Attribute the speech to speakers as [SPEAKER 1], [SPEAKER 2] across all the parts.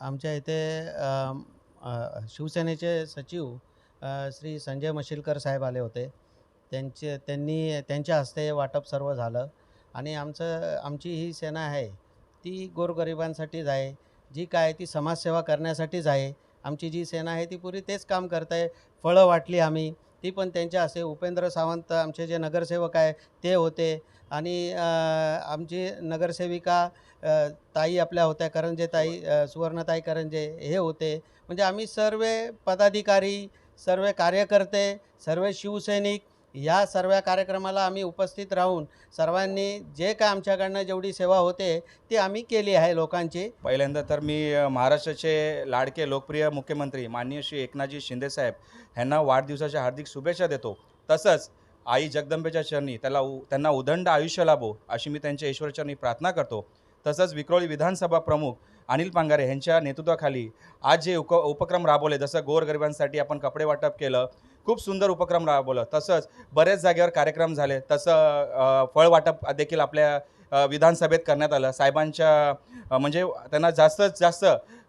[SPEAKER 1] आमच्या इथे शिवसेनेचे सचिव श्री संजय मशिलकर साहेब आले होते. त्यांचे त्यांनी त्यांच्या हस्ते वाटप सर्व झालं. आणि आमचं आमची ही सेना आहे ती गोरगरिबांसाठीच आहे जी काय ती समाजसेवा करण्यासाठीच आहे आमची जी सेना आहे ती पुरी तेच काम करत आहे फळं वाटली आम्ही. ती पण त्यांच्या असे उपेंद्र सावंत आमचे जे नगरसेवक आहे ते होते. आणि आमची नगरसेविका ताई आपल्या होत्या करंजे ताई सुवर्णताई करंजे हे होते. म्हणजे आम्ही सर्व पदाधिकारी सर्व कार्यकर्ते सर्व शिवसैनिक या सर्व कार्यक्रमाला आम्ही उपस्थित राहून सर्वांनी जे काय आमच्याकडनं जेवढी सेवा होते ती आम्ही केली आहे लोकांची.
[SPEAKER 2] पहिल्यांदा तर मी महाराष्ट्राचे लाडके लोकप्रिय मुख्यमंत्री माननीय श्री एकनाथजी शिंदेसाहेब ह्यांना वाढदिवसाच्या हार्दिक शुभेच्छा देतो. तसंच आई जगदंबेच्या चरणी त्याला उ त्यांना उदंड आयुष्य लाभो अशी मी त्यांच्या ईश्वरचरणी प्रार्थना करतो. तसंच विक्रोळी विधानसभा प्रमुख अनिल पांगारे यांच्या नेतृत्वाखाली आज जे उप उपक्रम राबवले जसं गोरगरिबांसाठी आपण कपडे वाटप केलं खूप सुंदर उपक्रम राबवलं तसंच बऱ्याच जागेवर कार्यक्रम झाले. तसं फळ वाटप देखील आपल्या विधानसभेत करण्यात आलं. साहेबांच्या म्हणजे त्यांना जास्तीत जास्त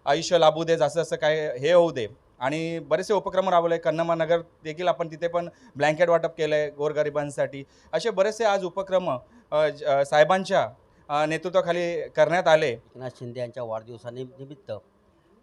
[SPEAKER 2] आयुष्य लाभू दे जास्त जास्त काय हे होऊ दे. आणि बरेचसे उपक्रम राबवले. कन्नमा नगर देखील आपण तिथे पण ब्लँकेट वाटप केलं आहे गोरगरिबांसाठी. असे बरेचसे आज उपक्रम साहेबांच्या नेतृत्वाखाली करण्यात आले.
[SPEAKER 3] एकनाथ शिंदे यांच्या वाढदिवसानिमित्त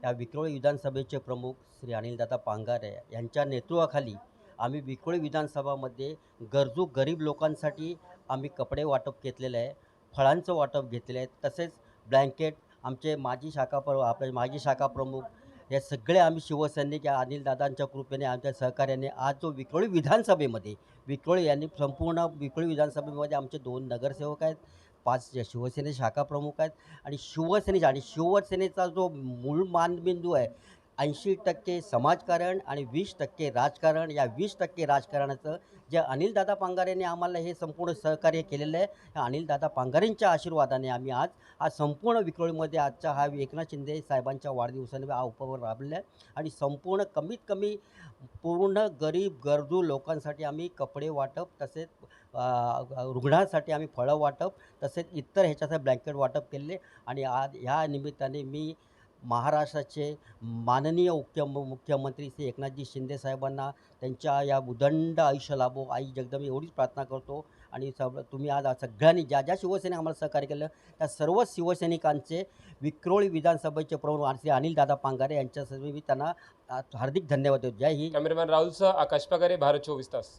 [SPEAKER 3] या विक्रोळी विधानसभेचे प्रमुख श्री अनिलदादा पांगारे यांच्या नेतृत्वाखाली आम्ही विक्रोळी विधानसभामध्ये गरजू गरीब लोकांसाठी आम्ही कपडे वाटप घेतलेलं आहे फळांचं वाटप घेतलेलं आहे तसेच ब्लँकेट आमचे माजी शाखा प्र आपले माजी शाखा प्रमुख हे सगळे आम्ही शिवसैनिक या अनिलदादांच्या कृपेने आमच्या सहकार्याने आज जो विक्रोळी विधानसभेमध्ये विक्रोळी यांनी संपूर्ण विक्रोळी विधानसभेमध्ये आमचे दोन नगरसेवक आहेत पाच शिवसेने शाखा प्रमुख आहेत आणि शिवसेनेचा आणि शिवसेनेचा जो मूळ मानबिंदू आहे ऐंशी टक्के समाजकारण आणि वीस टक्के राजकारण. या वीस टक्के राजकारणाचं जे अनिलदादा पांगारेने आम्हाला हे संपूर्ण सहकार्य केलेलं आहे ह्या अनिलदादा पांगारेंच्या आशीर्वादाने आम्ही आज आज संपूर्ण विक्रोळीमध्ये आजचा हा एकनाथ शिंदे साहेबांच्या वाढदिवसाने हा उपवर राबलेला आहे. आणि संपूर्ण कमीत कमी पूर्ण गरीब गरजू लोकांसाठी आम्ही कपडे वाटप तसेच रुग्णांसाठी आम्ही फळं वाटप तसेच इतर ह्याच्यासाठी ब्लँकेट वाटप केले आणि आज ह्या निमित्ताने मी महाराष्ट्राचे माननीय मुख्य मुख्यमंत्री श्री एकनाथजी शिंदे साहेबांना त्यांच्या या उदंड आयुष्य लाभो आई जगदंबे एवढीच प्रार्थना करतो आणि सब तुम्ही आज सगळ्यांनी ज्या ज्या शिवसेने आम्हाला सहकार्य केलं त्या सर्व शिवसैनिकांचे विक्रोळी विधानसभेचे प्रमुख श्री अनिलदादा पांगारे यांच्यासाठी मी त्यांना हार्दिक धन्यवाद देतो. जय हिंद.
[SPEAKER 4] कॅमेरामॅन राहुलसह आकाश पागारे भारत चोवीस तास.